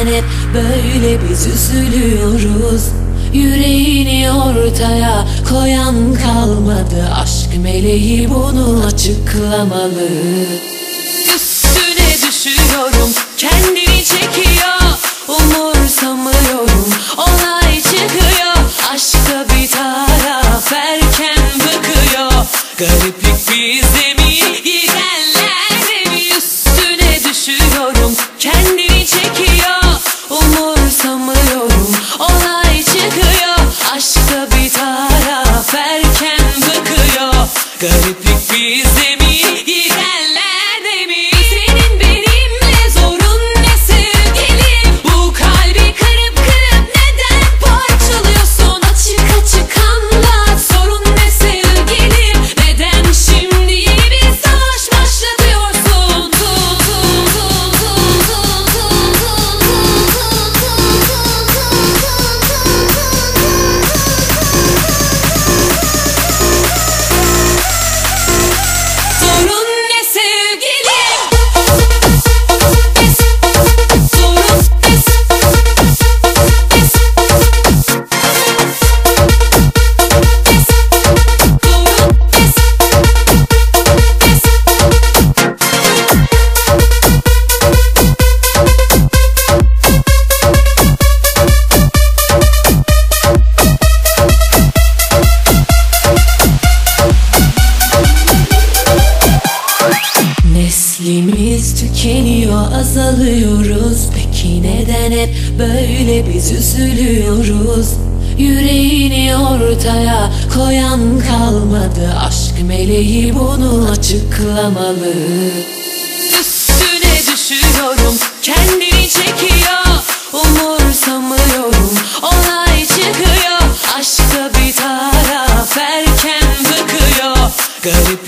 neden hep böyle biz üzülüyoruz. Yüreğini ortaya koyan kalmadı. Aşk meleği bunu açıklamalı. Üstüne düşüyorum kendini çekiyor Umursamıyorum. Olay çıkıyor Aşkta bir taraf erken bıkıyor Gariplik que fiz em mim. Tükeniyor azalıyoruz. Peki neden hep böyle biz üzülüyoruz? Yüreğini ortaya koyan kalmadı. Aşk meleği bunu açıklamalı. Üstüne düşüyorum kendini çekiyor. Umursamıyorum olay çıkıyor. Aşkta bir taraf erken bıkıyor. Garip